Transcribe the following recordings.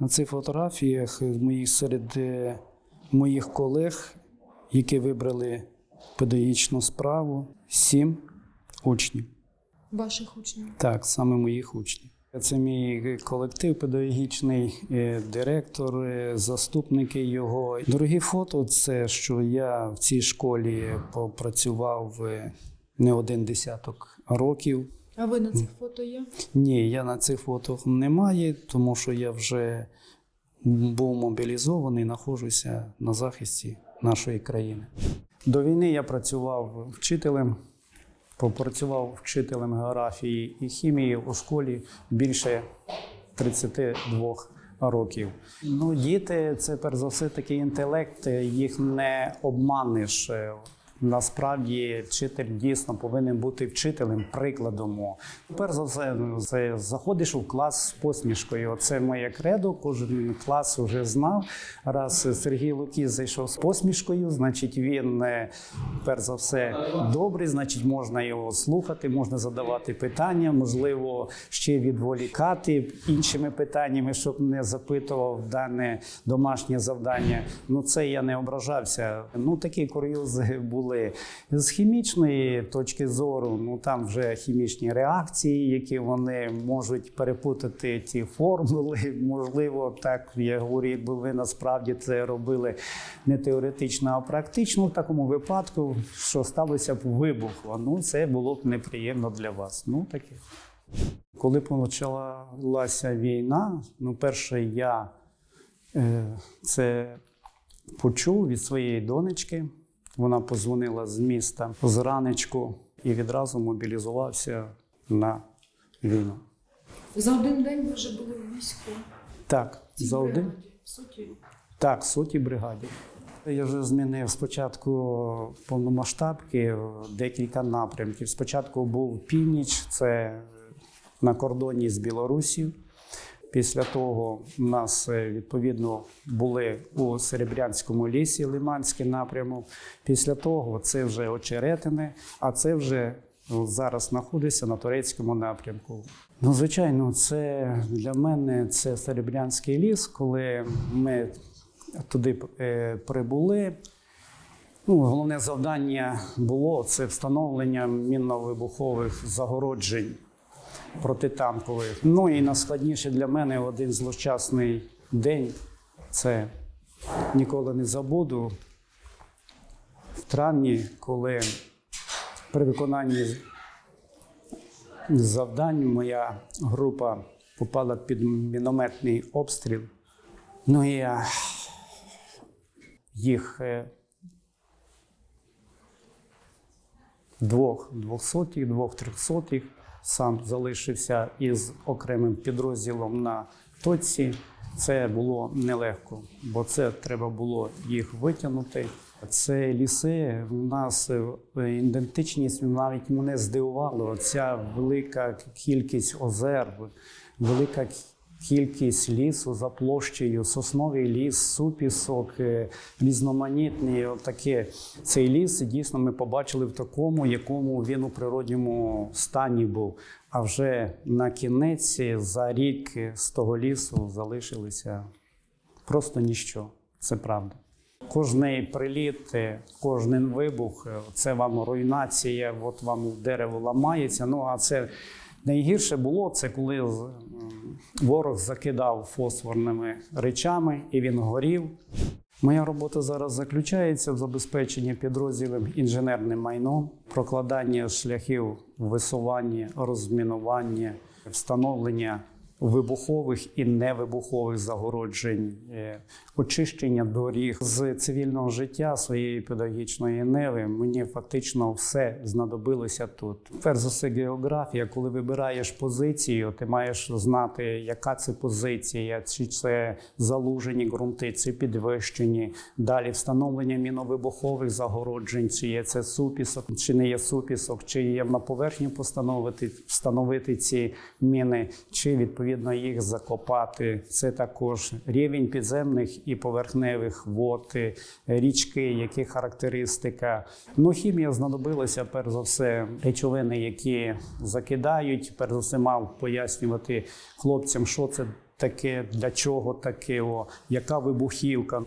На цих фотографіях моїх серед е, моїх колег, які вибрали педагогічну справу, сім учнів. Ваших учнів. Так, саме моїх учнів. Це мій колектив педагогічний, е, директор, е, заступники його. Дорогі фото це що я в цій школі попрацював е, не один десяток років. А ви на цих фото є? Ні, я на цих фото немає, тому що я вже був мобілізований, знаходжуся на захисті нашої країни. До війни я працював вчителем, попрацював вчителем географії і хімії у школі більше 32 років. Ну, діти це перш за все такий інтелект, їх не обманеш. Насправді вчитель дійсно повинен бути вчителем, прикладом. Перш за все, це заходиш у клас з посмішкою. Це моє кредо. Кожен клас вже знав. Раз Сергій Лукіс зайшов з посмішкою, значить він е, перш за все добрий, значить можна його слухати, можна задавати питання, можливо, ще відволікати іншими питаннями, щоб не запитував дане домашнє завдання. Ну це я не ображався. Ну такі курйози були. З хімічної точки зору, ну там вже хімічні реакції, які вони можуть перепутати ті формули. Можливо, так я говорю, якби ви насправді це робили не теоретично, а практично в такому випадку, що сталося б вибух, ну це було б неприємно для вас. Ну таке. Коли почалася війна, ну, перше, я е, це почув від своєї донечки. Вона позвонила з міста зранечку і відразу мобілізувався на війну. За один день ви вже були в війську. Так, цій за один. бригаді, в суті. Так, соті бригаді. Я вже змінив спочатку повномасштабки декілька напрямків. Спочатку був північ, це на кордоні з Білорусі. Після того у нас е, відповідно були у Серебрянському лісі Лиманський напрямок. Після того це вже очеретини, а це вже ну, зараз знаходиться на турецькому напрямку. Ну, звичайно, це для мене це Серебрянський ліс, коли ми туди е, прибули. Ну, головне завдання було це встановлення мінно-вибухових загороджень протитанкових. Ну і найскладніше для мене один злощасний день це ніколи не забуду. В травні, коли при виконанні завдань моя група попала під мінометний обстріл. Ну і я їх е, двох двохсотих, двох трьохсотих. Сам залишився із окремим підрозділом на точці. Це було нелегко, бо це треба було їх витягнути. Це ліси. в нас е, ідентичність навіть мене здивувало. Ця велика кількість озер, велика кількість лісу за площею, сосновий ліс, супісок, е, різноманітні. Таке цей ліс дійсно ми побачили в такому, якому він у природньому стані був. А вже на кінець за рік з того лісу залишилося просто ніщо. Це правда. Кожний приліт, е, кожен вибух е, це вам руйнація, от вам дерево ламається. Ну а це найгірше було це коли ворог закидав фосфорними речами і він горів. Моя робота зараз заключається в забезпеченні підрозділів інженерним майном, прокладання шляхів висування, розмінування, встановлення вибухових і невибухових загороджень, е, очищення доріг з цивільного життя своєї педагогічної неви. Мені фактично все знадобилося тут. Перш за все, географія. Коли вибираєш позицію, ти маєш знати, яка це позиція, чи це залужені ґрунти, чи підвищені. Далі встановлення міновибухових загороджень, чи є це супісок, чи не є супісок, чи є на поверхню постановити, встановити ці міни, чи відповідно їх закопати. Це також рівень підземних і поверхневих вод, е, річки, які характеристика. Ну, хімія знадобилася перш за все речовини, які закидають. Перш за все, мав пояснювати хлопцям, що це таке, для чого таке, о, яка вибухівка.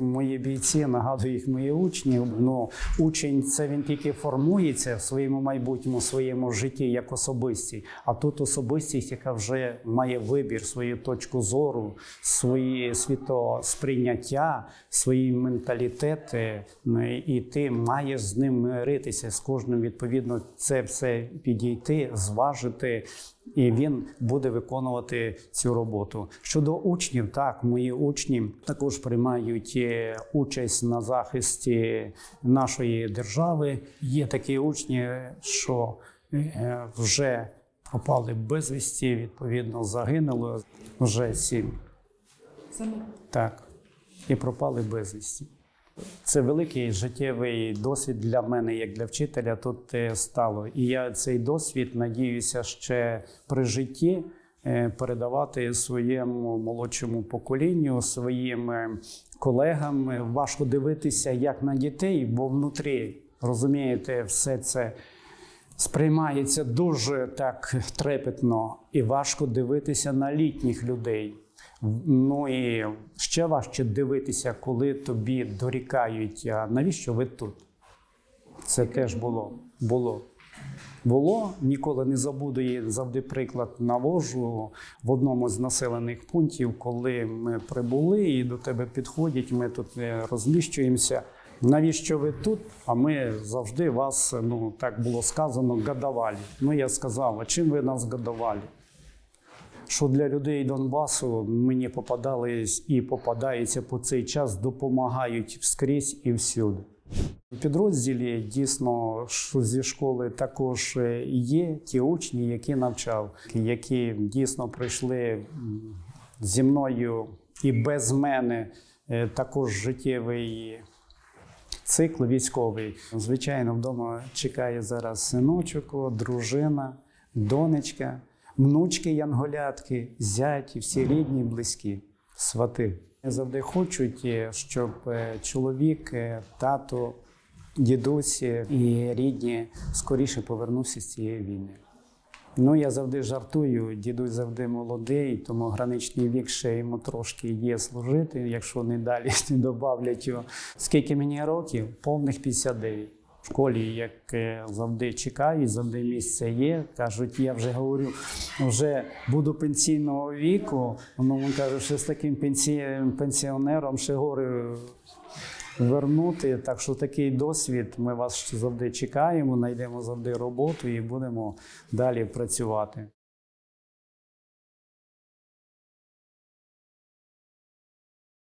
Мої бійці нагадую їх мої учні. Ну, учень це він тільки формується в своєму майбутньому, в своєму житті як особистість. А тут особистість, яка вже має вибір, свою точку зору, свої світосприйняття, свої менталітети, ну, і ти маєш з ним миритися з кожним відповідно це все підійти, зважити. І він буде виконувати цю роботу. Щодо учнів, так мої учні також приймають е, участь на захисті нашої держави. Є такі учні, що е, вже пропали безвісті, відповідно загинуло вже сім. Так, і пропали безвісті. Це великий життєвий досвід для мене, як для вчителя, тут е, стало. І я цей досвід надіюся ще при житті е, передавати своєму молодшому поколінню, своїм е, колегам. Важко дивитися як на дітей, бо внутрі розумієте, все це сприймається дуже так трепетно і важко дивитися на літніх людей. Ну і ще важче дивитися, коли тобі дорікають, а навіщо ви тут? Це теж було. Було. Було, ніколи не забуду і завжди приклад навожу в одному з населених пунктів, коли ми прибули і до тебе підходять, ми тут е, розміщуємося. Навіщо ви тут? А ми завжди вас, ну так було сказано, гадавали. Ну я сказав, а чим ви нас гадавали? Що для людей Донбасу мені попадались і попадаються по цей час, допомагають вскрізь і всюди. У підрозділі дійсно зі школи також е, є ті учні, які навчав, які дійсно пройшли м, зі мною і без мене е, також життєвий цикл військовий. Звичайно, вдома чекає зараз синочок, дружина, донечка, внучки янголятки, зяті, всі рідні, близькі, свати. Завжди хочуть, е, щоб е, чоловік, е, тато, дідусь е, і рідні скоріше повернувся з цієї війни. Ну, я завжди жартую, дідусь завжди молодий, тому граничний вік ще йому трошки є служити, якщо не далі не добавлять його. Скільки мені років? Повних 59. В школі, як е, завжди чекають, завжди місце є. Кажуть, я вже говорю, вже буду пенсійного віку. Ну, він каже, що з таким пенсіонером ще гори вернути. Так що такий досвід. Ми вас завжди чекаємо, знайдемо завжди роботу і будемо далі працювати.